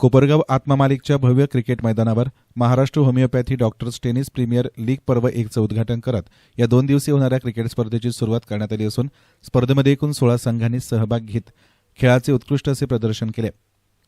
कोपरगाव आत्मामालिकच्या भव्य क्रिकेट मैदानावर Maharashtra homeopathy doctors tennis premier league पर्व एकचं उद्घाटन करत या दोन दिवसीय होणाऱ्या क्रिकेट स्पर्धेची सुरुवात करण्यात आली असून स्पर्धेमध्ये एकूण सोळा संघांनी सहभाग घेत खेळाचे उत्कृष्ट असे प्रदर्शन केले.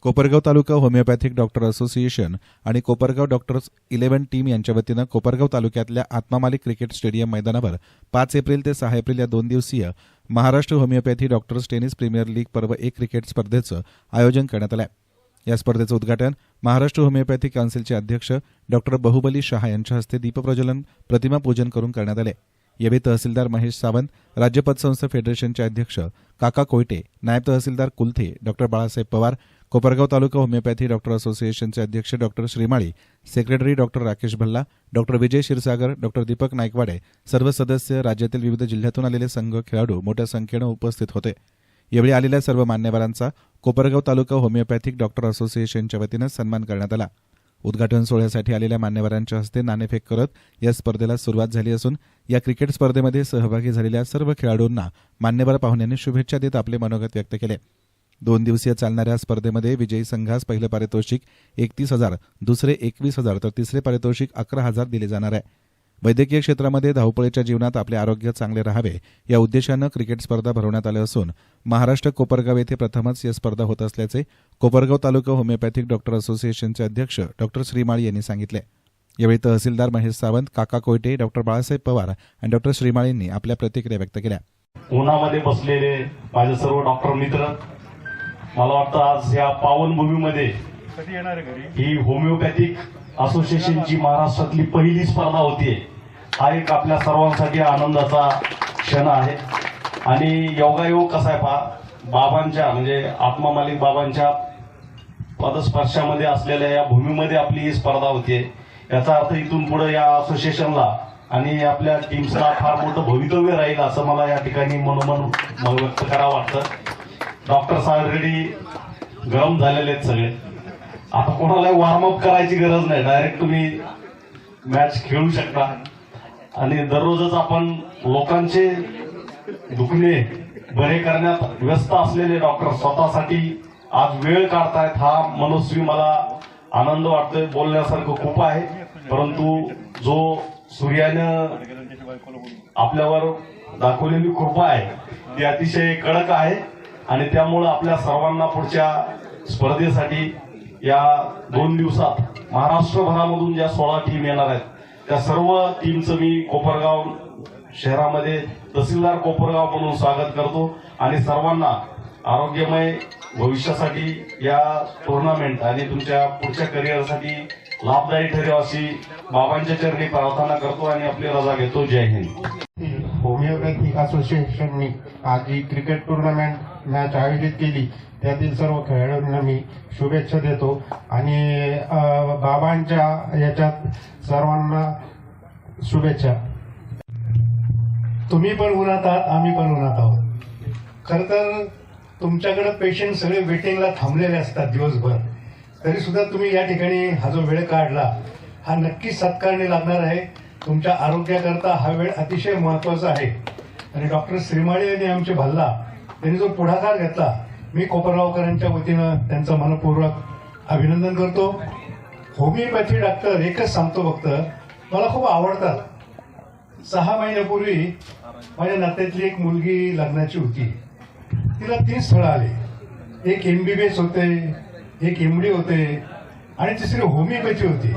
Kopargaon taluka homeopathic doctor association आणि कोपरगाव डॉक्टर्स इलेव्हन टीम यांच्या वतीनं कोपरगाव तालुक्यातल्या आत्मामालिक क्रिकेट स्टेडियम मैदानावर पाच एप्रिल ते सहा एप्रिल या दोन दिवसीय Maharashtra homeopathy doctors tennis premier league पर्व एक क्रिकेट स्पर्धेचं आयोजन करण्यात आलं आहे या स्पर्धेचं उद्घाटन महाराष्ट्र होमिओपॅथी काउन्सिलचे अध्यक्ष डॉक्टर बहुबली शहा यांच्या हस्ते दीपप्रज्वलन प्रतिमा पूजन करून करण्यात आले. यावेळी तहसीलदार महेश सावंत राज्य संस्था फेडरेशनचे अध्यक्ष काका कोयटे नायब तहसीलदार Kulthe doctor Balasaheb Pawar Kopargaon taluka homeopathy doctor असोसिएशनचे अध्यक्ष doctor Shrimali secretary doctor Rakesh Bhalla doctor Vijay Kshirsagar doctor Deepak Naikwade सर्व सदस्य राज्यातील विविध जिल्ह्यातून आलेले संघ खेळाडू मोठ्या संख्येनं उपस्थित होते. यावेळी आलेल्या सर्व मान्यवरांचा कोपरगाव तालुका होमिओपॅथिक डॉक्टर असोसिएशनच्या वतीनं सन्मान करण्यात आला. उद्घाटन सोहळ्यासाठी आलेल्या मान्यवरांच्या हस्ते नाणेफेक करत या स्पर्धेला सुरुवात झाली असून या क्रिकेट स्पर्धेमध्ये सहभागी झालेल्या सर्व खेळाडूंना मान्यवर पाहुण्यांनी शुभेच्छा देत आपले मनोगत व्यक्त केले. दोन दिवसीय चालणाऱ्या स्पर्धेमध्ये विजयी संघास पहिलं पारितोषिक एकतीस हजार दुसरे एकवीस हजार तर तिसरे पारितोषिक अकरा हजार दिले जाणार आहे. वैद्यकीय क्षेत्रामध्ये धावपळीच्या जीवनात आपले आरोग्य चांगले राहावे या उद्देशानं क्रिकेट स्पर्धा भरवण्यात आल्या असून महाराष्ट्र कोपरगाव येथे प्रथमच या स्पर्धा होत असल्याचे कोपरगाव तालुका होमिओपॅथिक डॉक्टर असोसिएशनचे अध्यक्ष डॉक्टर श्रीमाळी यांनी सांगितले. यावेळी तहसीलदार महेश सावंत काका कोयटे डॉक्टर बाळासाहेब पवार आणि डॉक्टर श्रीमाळींनी आपल्या प्रतिक्रिया व्यक्त केल्या. उन्हामध्ये बसलेले माझे सर्व डॉक्टर मित्र मला वाटतं आज या पावनभूमीमध्ये ही होमिओपॅथिक असोसिएशनची महाराष्ट्रातली पहिली स्पर्धा होतीये. हा एक आपल्या सर्वांसाठी आनंदाचा क्षण आहे. आणि योगायोग कसा आहे पहा बाबांच्या म्हणजे आत्मा मालिक बाबांच्या पदस्पर्शामध्ये असलेल्या या भूमीमध्ये आपली ही स्पर्धा होतीये. याचा अर्थ इथून पुढे या असोसिएशनला आणि आपल्या टीम्सला फार मोठं भवितव्य राहील असं मला या ठिकाणी मनोमन व्यक्त करावं वाटतं. डॉक्टर्स ऑलरेडी गरम झालेले आहेत सगळे. आता कोणालाही वॉर्मअप करायची गरज नाही. डायरेक्ट तुम्ही मॅच खेळू शकता. आणि दररोजच आपण लोकांचे दुखणे बरे करण्यात व्यस्त असलेले डॉक्टर स्वतःसाठी आज वेळ काढतायत हा मनस्वी मला आनंद वाटतोय बोलण्यासारखं खूप आहे. परंतु जो सूर्यानं आपल्यावर दाखवलेली कृपा आहे ती अतिशय कडक आहे आणि त्यामुळं आपल्या सर्वांना पुढच्या स्पर्धेसाठी या दोन दिवसात महाराष्ट्रभरामधून ज्या सोळा टीम येणार आहेत त्या सर्व टीमचं मी कोपरगाव शहरामध्ये तहसीलदार कोपरगाव म्हणून स्वागत करतो आणि सर्वांना आरोग्यमय भविष्यासाठी या टुर्नामेंट आणि तुमच्या पुढच्या करिअरसाठी लाभदायी ठरेल अशी बाबांच्या चरणी प्रार्थना करतो आणि आपली रजा घेतो. जय हिंद. होमिओपॅथिक असोसिएशननी आज ही क्रिकेट टुर्नामेंट मॅच आयोजित केली. त्यातील सर्व खेळाडूंना मी शुभेच्छा देतो. आणि बाबांच्या याच्यात सर्वांना शुभेच्छा. तुम्ही पण उन्हात आहात आम्ही पण उन्हात आहोत. खर तर तुमच्याकडे पेशंट सगळे वेटिंगला थांबलेले असतात दिवसभर. तरी सुद्धा तुम्ही या ठिकाणी हा जो वेळ काढला हा नक्कीच सत्कारणी लागणार आहे. तुमच्या आरोग्याकरता हा वेळ अतिशय महत्त्वाचा आहे. आणि डॉक्टर श्रीमाळी यांनी आमचे भल्ला त्यांनी जो पुढाकार घेतला मी कोपरगावकरांच्या वतीनं त्यांचं मनपूर्वक अभिनंदन करतो. होमिओपॅथी डॉक्टर एकच सांगतो फक्त मला खूप आवडतात. सहा महिन्यापूर्वी माझ्या नात्यातली एक मुलगी लग्नाची होती. तिला तीन स्थळं आले. एक एम बी बी एस होते एक एम डी होते आणि तिसरी होमिओपॅथी होती.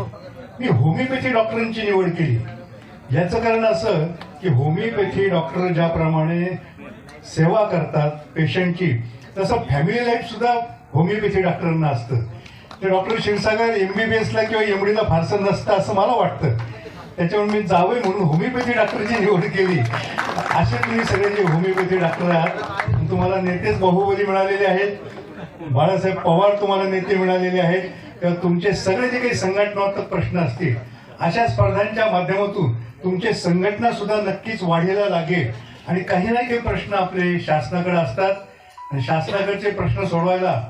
मी होमिओपॅथी डॉक्टरांची निवड केली. याचं कारण असं की होमिओपॅथी डॉक्टर ज्याप्रमाणे सेवा करतात पेशंटची. तसं फॅमिली लाईफ सुद्धा होमिओपॅथी डॉक्टरांना असतं. ते डॉक्टर क्षीरसागर एसला किंवा एम डीला फारसं नसतं असं मला वाटतं. त्याच्यामुळे मी जावं म्हणून होमिओपॅथी डॉक्टरची निवड केली. असे तुम्ही सगळे जे होमिओपॅथी डॉक्टर आहात. तुम्हाला नेतेच बाहुबली मिळालेले आहेत. बाळासाहेब पवार तुम्हाला नेते मिळालेले आहेत. तेव्हा तुमचे सगळे जे काही संघटनात्मक प्रश्न असतील अशा स्पर्धांच्या माध्यमातून तुमचे संघटना सुद्धा नक्कीच वाढीला लागेल. आणि काही ना काही प्रश्न आपले शासनाकडे असतात. आणि शासनाकडचे प्रश्न सोडवायला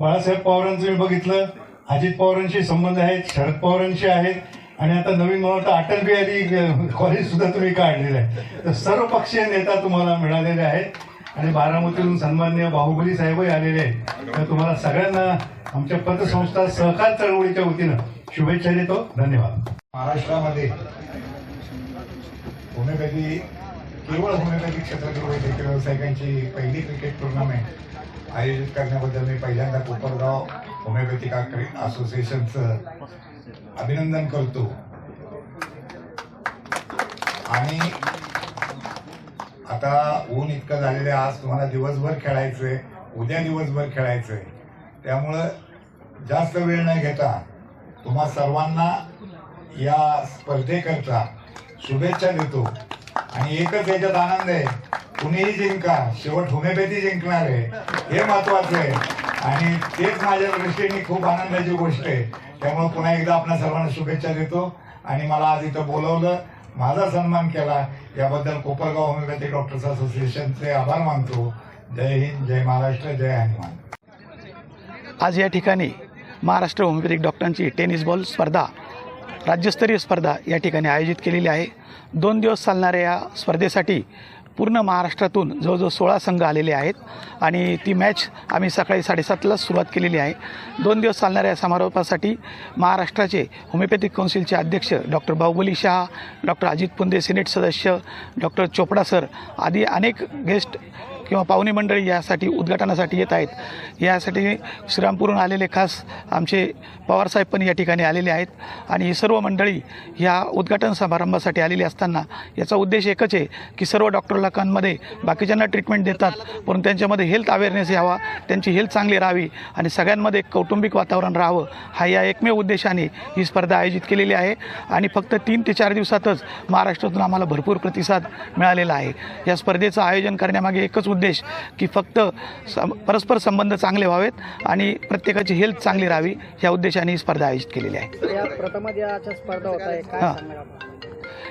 बाळासाहेब पवारांचं मी बघितलं. अजित पवारांशी संबंध आहेत शरद पवारांशी आहेत. आणि आता नवीन मला वाटतं अटल बिहारी कॉलेज सुद्धा तुम्ही काढलेलं आहे. तर सर्व पक्षीय नेता तुम्हाला मिळालेले आहेत. आणि बारामतीतून सन्मान्य बाहुबली साहेबही आलेले आहेत. तर तुम्हाला सगळ्यांना आमच्या पतसंस्था सहकार चळवळीच्या वतीनं शुभेच्छा देतो. धन्यवाद. महाराष्ट्रामध्ये होमिओपॅथी केवळ होमिओपॅथी क्षेत्रातील वैद्यकीय व्यावसायिकांची पहिली क्रिकेट टुर्नामेंट आयोजित करण्याबद्दल मी पहिल्यांदा कोपरगाव होमिओपॅथिक असोसिएशनचं अभिनंदन करतो. आणि आता ऊन इतकं झालेलं आहे आज तुम्हाला दिवसभर खेळायचंय उद्या दिवसभर खेळायचंय. त्यामुळं जास्त वेळ न घेता तुम्हा सर्वांना या स्पर्धेकरता शुभेच्छा देतो. आणि एकच याच्यात आनंद आहे. कुणीही जिंका शेवट होमिओपॅथी जिंकणार आहे. हे महत्वाचं आहे. आणि तेच माझ्या दृष्टीने खूप आनंदाची गोष्ट आहे. त्यामुळे पुन्हा एकदा आपल्या सर्वांना शुभेच्छा देतो. आणि मला आज इथं बोलवलं माझा सन्मान केला. याबद्दल कोपरगाव होमिओपॅथी डॉक्टर्स असोसिएशनचे आभार मानतो. जय हिंद जय महाराष्ट्र जय हनुमान. आज या ठिकाणी महाराष्ट्र होमिओपॅथिक डॉक्टरांची टेनिस बॉल स्पर्धा राज्यस्तरीय स्पर्धा या ठिकाणी आयोजित केलेली आहे. दोन दिवस चालणाऱ्या या स्पर्धेसाठी पूर्ण महाराष्ट्रातून जवळजवळ सोळा संघ आलेले आहेत आणि ती मॅच आम्ही सकाळी साडेसातलाच सुरुवात केलेली आहे. दोन दिवस चालणाऱ्या या समारोपासाठी महाराष्ट्राचे होमिओपॅथिक कौन्सिलचे अध्यक्ष doctor Bahubali Shah doctor Ajit Punde senate सदस्य डॉक्टर चोपडा सर आदी अनेक गेस्ट किंवा पाहुणे मंडळी यासाठी उद्घाटनासाठी येत आहेत. यासाठी श्रीरामपूरहून आलेले खास आमचे पवारसाहेब पण या ठिकाणी आलेले आहेत. आणि ही सर्व मंडळी ह्या उद्घाटन समारंभासाठी आलेली असताना याचा उद्देश एकच आहे की सर्व डॉक्टर लोकांमध्ये बाकीच्यांना ट्रीटमेंट देतात परंतु त्यांच्यामध्ये हेल्थ अवेअरनेस यावा त्यांची हेल्थ चांगली राहावी आणि सगळ्यांमध्ये कौटुंबिक वातावरण राहावं हा या एकमेव उद्देशाने ही स्पर्धा आयोजित केलेली आहे. आणि फक्त तीन ते चार दिवसातच महाराष्ट्रातून आम्हाला भरपूर प्रतिसाद मिळालेला आहे. या स्पर्धेचं आयोजन करण्यामागे एकच उद्देश की फक्त सम परस्पर संबंध चांगले व्हावेत आणि प्रत्येकाची हेल्थ चांगली राहावी ह्या उद्देशाने ही स्पर्धा आयोजित केलेली आहे. या प्रथम दिनाच्या स्पर्धा होत आहे हां.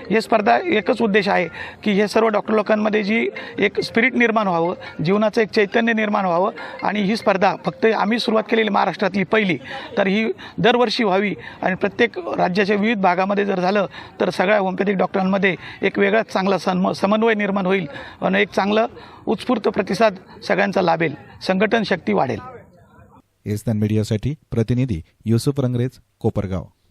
हे स्पर्धा एकच उद्देश आहे की हे सर्व डॉक्टर लोकांमध्ये जी एक स्पिरिट निर्माण व्हावं जीवनाचं एक चैतन्य निर्माण व्हावं आणि ही स्पर्धा फक्त आम्ही सुरुवात केलेली महाराष्ट्रातली पहिली तर ही दरवर्षी व्हावी आणि प्रत्येक राज्याच्या विविध भागामध्ये जर झालं तर सगळ्या होमिओपॅथिक डॉक्टरांमध्ये एक वेगळाच चांगला सन्म समन्वय निर्माण होईल आणि एक चांगलं उत्स्फूर्त प्रतिसाद सगळ्यांचा लाभेल संघटन शक्ती वाढेल. एसनान मीडियासाठी प्रतिनिधी युसुफ रंगरेज कोपरगाव.